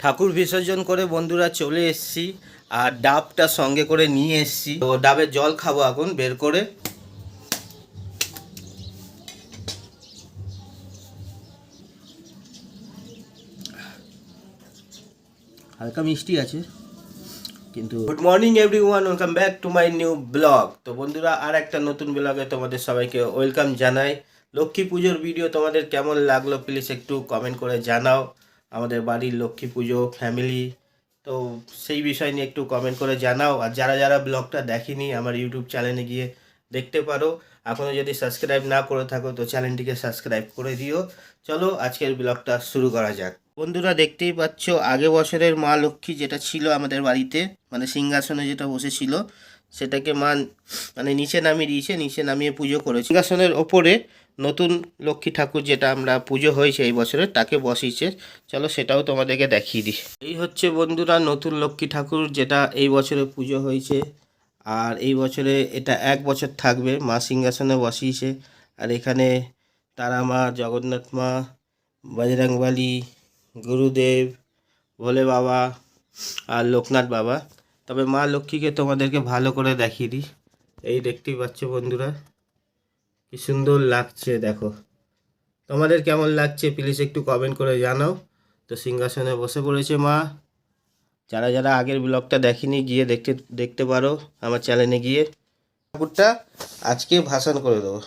ঠাকুর বিসর্জন করে বন্ধুরা চলে এসেছি আর ডাবটা সঙ্গে করে নিয়ে এসেছি। তো ডাবের জল খাব এখন, বের করে। হালকা মিষ্টি আছে, কিন্তু good morning everyone welcome back to my new blog তো বন্ধুরা, আর একটা নতুন ব্লগে তোমাদের সবাইকে ওয়েলকাম জানাই। লক্ষ্মী পুজোর ভিডিও তোমাদের কেমন লাগল প্লিজ একটু কমেন্ট করে জানাও। আমাদের বাড়ির লক্ষ্মী পুজো ফ্যামিলি তো সেই বিষয় নিয়ে একটু কমেন্ট করে জানাও। আর যারা যারা ব্লগটা দেখেনি, আমার ইউটিউব চ্যানেলে গিয়ে দেখতে পারো। এখনও যদি সাবস্ক্রাইব না করে থাকো, তো চ্যানেলটিকে সাবস্ক্রাইব করে দিও। চলো, আজকের ব্লগটা শুরু করা যাক। বন্ধুরা, দেখতেই পাচ্ছ, আগে বছরের মা লক্ষ্মী যেটা ছিল আমাদের বাড়িতে মানে সিংহাসনে যেটা বসেছিল, সেটাকে মা মানে নিচে নামিয়ে দিয়েছে, নিচে নামিয়ে পুজো করে সিংহাসনের ওপরে নতুন লক্ষ্মী ঠাকুর যেটা আমরা পুজো হয়েছে এই বছরে তাকে বসিয়েছে। চলো সেটাও তোমাদেরকে দেখিয়ে দিই। এই হচ্ছে বন্ধুরা নতুন লক্ষ্মী ঠাকুর যেটা এই বছরে পুজো হয়েছে। আর এই বছরে এটা এক বছর থাকবে, মা সিংহাসনে বসিয়েছে। আর এখানে তারা মা, জগন্নাথ মা বজরংবলী গুরুদেব, ভোলে বাবা আর লোকনাথ বাবা। তবে মা লক্ষ্মীকে তোমাদেরকে ভালো করে দেখিয়ে দিই। এই দেখতেই পাচ্ছ বন্ধুরা। কি সুন্দর লাগছে, দেখো। তোমাদের কেমন লাগছে প্লিজ একটু কমেন্ট করে জানাও। তো সিংহাসনে বসে পড়েছে মা। যারা যারা আগের ব্লগটা দেখেনি, গিয়ে দেখতে দেখতে পারো আমার চ্যানেলে গিয়ে। ঠাকুরটা আজকে ভাসান করে দেবো।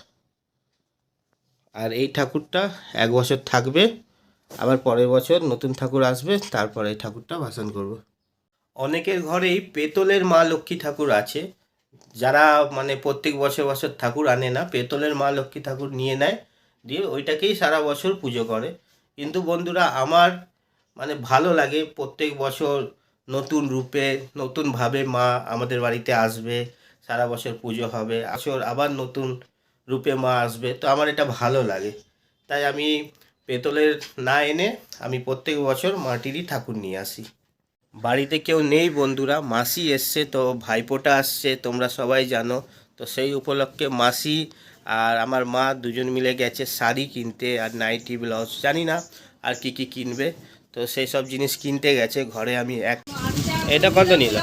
আর এই ঠাকুরটা এক বছর থাকবে, আবার পরের বছর নতুন ঠাকুর আসবে, তারপরে এই ঠাকুরটা ভাসান করব। অনেকের ঘরেই পেতলের মা লক্ষ্মী ঠাকুর আছে যারা মানে প্রত্যেক বছর বছর ঠাকুর আনে না, পেতলের মা লক্ষ্মী ঠাকুর নিয়ে নেয়, দিয়ে ওইটাকেই সারা বছর পুজো করে। কিন্তু বন্ধুরা, আমার মানে ভালো লাগে প্রত্যেক বছর নতুন রূপে নতুনভাবে মা আমাদের বাড়িতে আসবে, সারা বছর পুজো হবে আসর আবার নতুন রূপে মা আসবে, তো আমার এটা ভালো লাগে। তাই আমি পেতলের না এনে আমি প্রত্যেক বছর মাটিরই ঠাকুর নিয়ে আসি। বাড়িতে কেউ নেই বন্ধুরা মাসি এসছে তো ভাইপোটা আসছে তোমরা সবাই জানো। তো সেই উপলক্ষে মাসি আর আমার মা দুজন মিলে গেছে শাড়ি কিনতে আর নাইটি ব্লাউজ জানি না আর কি কি কিনবে। তো সেই সব জিনিস কিনতে গেছে ঘরে আমি এক এটা কত নিল?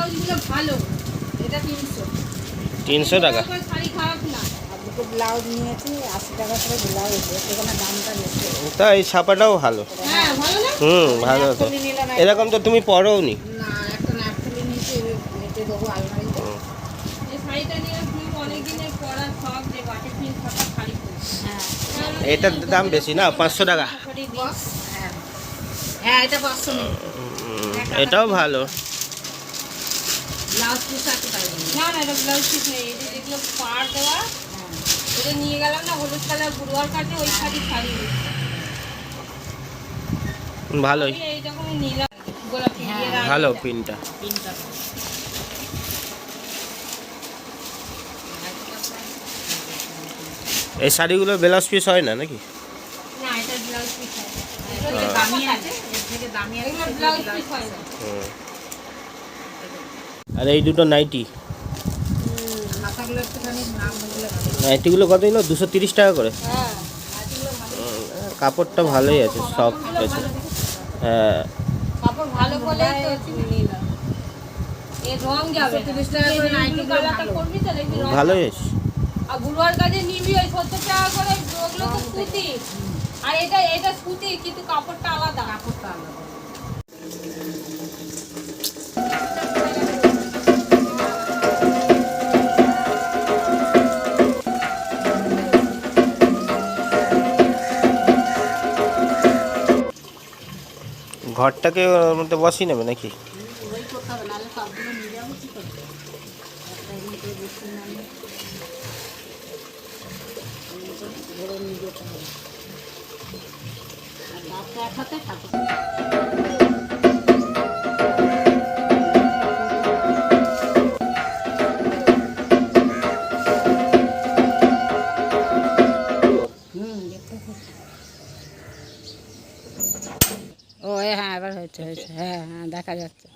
তিনশো টাকা। শাড়ি খারাপ না আর দুটো ব্লাউজ নিয়েছি আশি টাকা করে ব্লাউজ সেখানে দামটা বেশি। তা এই ছাপাটাও ভালো। হ্যাঁ ভালো হুম ভালো এক- এরকম তো তুমি পরও নি। হ্যাঁ। এটার দাম বেশি না? পাঁচশো টাকা। হ্যাঁ। হ্যাঁ এটাও ভালো। আছে নিয়ে গেলাম না হলুদ কালার কাটে ওই শাড়ি শাড়ি ভালোই। হ্যাঁ। ভালো পিনটা। এই শাড়িগুলো ব্লাউজ পিস হয় না নাকি? না এটা ব্লাউজ পিস হয়। এর থেকে দামি আছে এর থেকে দামি আছে এগুলো ব্লাউজ পিস হয় না। হুম। আর এই দুটো নাইটি। নাইটিগুলো কত নিল দুশো তিরিশ টাকা করে। হ্যাঁ কাপড়টা ভালোই আছে সফট আছে। কাপড় ভালো বলে ভালো। রং আর গুলোয়ার কাজে নিবি ওই সত্তর টাকা করে ওগুলো তো সুতি। আর এটা এটা সুতি কিন্তু কাপড়টা আলাদা। কাপড়টা ঘরটাকে ওর মধ্যে বসিয়ে নেবে নাকি? ওই হয়েছে হ্যাঁ হ্যাঁ দেখা যাচ্ছে।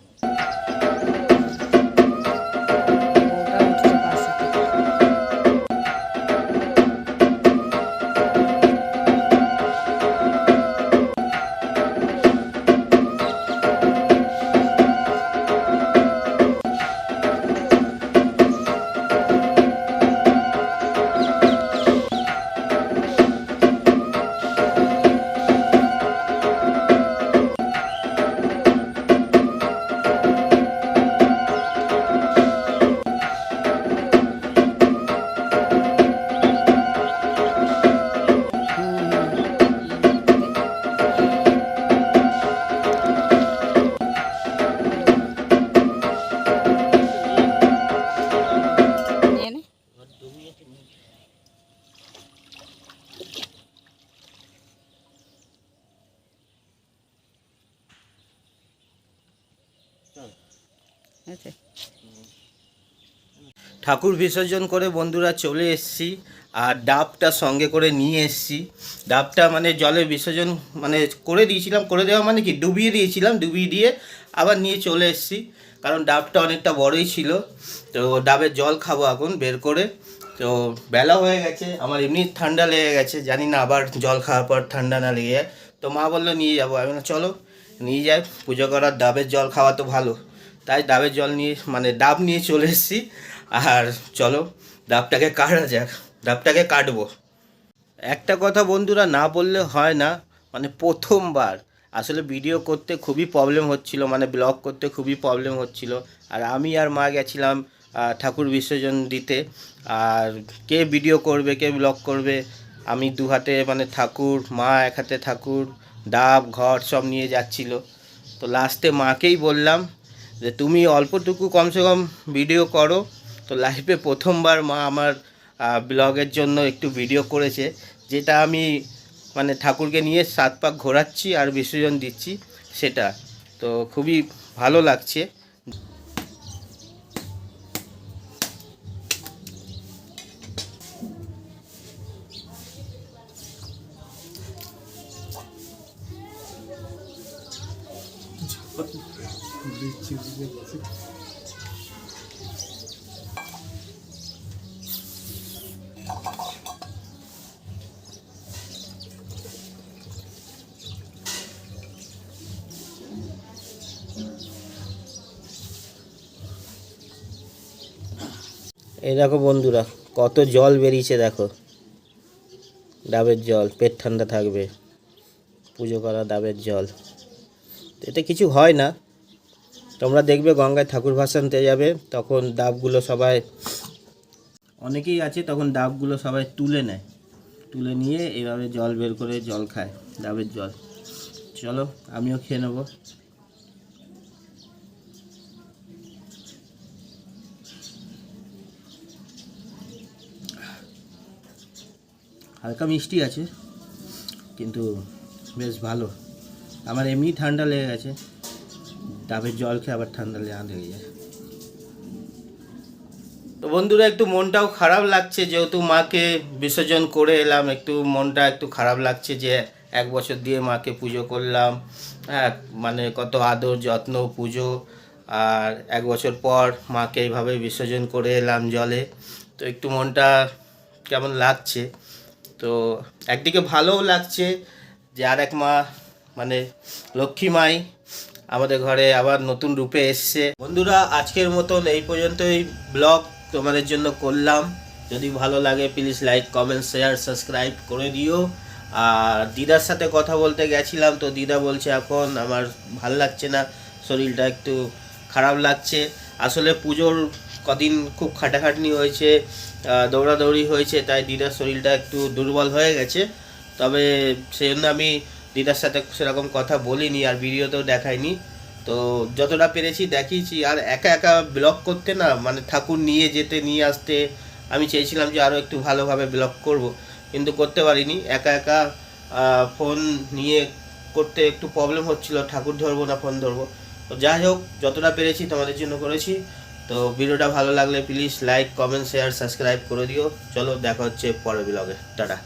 ঠাকুর বিসর্জন করে বন্ধুরা চলে এসেছি আর ডাবটা সঙ্গে করে নিয়ে এসেছি। ডাবটা মানে জলে বিসর্জন মানে করে দিয়েছিলাম করে দেওয়া মানে কি? ডুবিয়ে দিয়েছিলাম ডুবিয়ে দিয়ে আবার নিয়ে চলে এসেছি। কারণ ডাবটা অনেকটা বড়ই ছিল। তো ডাবের জল খাব এখন বের করে। তো বেলা হয়ে গেছে আমার এমনি ঠান্ডা লেগে গেছে জানি না আবার জল খাওয়ার পর ঠান্ডা না লেগে যায়। তো মা বলল নিয়ে যাব। আমি বললাম, চলো নিয়ে যাই পুজো করার ডাবের জল খাওয়া তো ভালো। তাই ডাবের জল নিয়ে মানে ডাব নিয়ে চলে এসেছি। আর চলো, ডাবটাকে কাটা যাক, ডাবটাকে কাটবো। একটা কথা বন্ধুরা না বললে হয় না মানে প্রথমবার। আসলে ভিডিও করতে খুবই প্রবলেম হচ্ছিল মানে ব্লগ করতে খুবই প্রবলেম হচ্ছিল। আর আমি আর মা গেছিলাম ঠাকুর বিসর্জন দিতে। আর কে ভিডিও করবে, কে ব্লগ করবে, আমি দু হাতে মানে ঠাকুর, মা এক হাতে ঠাকুর, ডাব, ঘর সব নিয়ে যাচ্ছিল। তো লাস্টে মাকেই বললাম যে, তুমি অল্পটুকু কমসে কম ভিডিও করো তো লাইফে প্রথমবার মা আমার ব্লগের জন্য একটু ভিডিও করেছে, যেটা আমি মানে ঠাকুরকে নিয়ে সাত পাক ঘোরাচ্ছি আর বিসর্জন দিচ্ছি, সেটা। তো খুবই ভালো লাগছে। এই দেখো বন্ধুরা, কত জল বেরিয়েছে দেখো। ডাবের জল, পেট ঠান্ডা থাকবে। পুজো করা ডাবের জল। এতে কিছু হয় না। তোমরা দেখবে গঙ্গায় ঠাকুর ভাসানতে যাবে, তখন ডাবগুলো সবাই, অনেকেই আছে, তখন ডাবগুলো সবাই তুলে নেয়। তুলে নিয়ে এভাবে জল বের করে জল খায়, ডাবের জল। চলো, আমিও খেয়ে নেব। হালকা মিষ্টি আছে, কিন্তু বেশ ভালো। আমার এমনি ঠান্ডা লেগে গেছে। ডাবের জল খেয়ে আবার ঠান্ডা লেগে যায় তো বন্ধুরা, একটু মনটাও খারাপ লাগছে, যেহেতু মাকে বিসর্জন করে এলাম, একটু মনটা একটু খারাপ লাগছে যে এক বছর দিয়ে মাকে পুজো করলাম। হ্যাঁ মানে কত আদর, যত্ন, পুজো। আর এক বছর পর মাকে এইভাবে বিসর্জন করে এলাম জলে। তো একটু মনটা কেমন লাগছে? তো একদিকে ভালোও লাগছে যে আর এক মা মানে লক্ষ্মী মাই আমাদের ঘরে আবার নতুন রূপে এসছে। বন্ধুরা, আজকের মতন এই পর্যন্তই ব্লগ তোমাদের জন্য করলাম। যদি ভালো লাগে please like comment share subscribe করে দিও। আর দিদার সাথে কথা বলতে গেছিলাম, তো দিদা বলছে, এখন আমার ভালো লাগছে না, শরীরটা একটু খারাপ লাগছে। আসলে পুজোর কদিন খুব খাটাখাটনি হয়েছে দৌড়াদৌড়ি হয়েছে, তাই দিদার শরীরটা একটু দুর্বল হয়ে গেছে। তবে সেই জন্য আমি দিদার সাথে সেরকম কথা বলিনি আর ভিডিওতেও দেখাইনি। তো যতটা পেরেছি দেখিয়েছি, আর একা একা ব্লগ করতে না মানে ঠাকুর নিয়ে যেতে, নিয়ে আসতে, আমি চেয়েছিলাম যে আরও একটু ভালোভাবে ব্লগ করব, কিন্তু করতে পারিনি। একা একা ফোন নিয়ে করতে একটু প্রবলেম হচ্ছিল, ঠাকুর ধরবো না, ফোন ধরবো। তো যাই হোক, যতটা পেরেছি তোমাদের জন্য করেছি। তো ভিডিওটা ভালো লাগলে please like comment share subscribe করে দিও। চলো দেখা হচ্ছে পরের ব্লগে টাটা।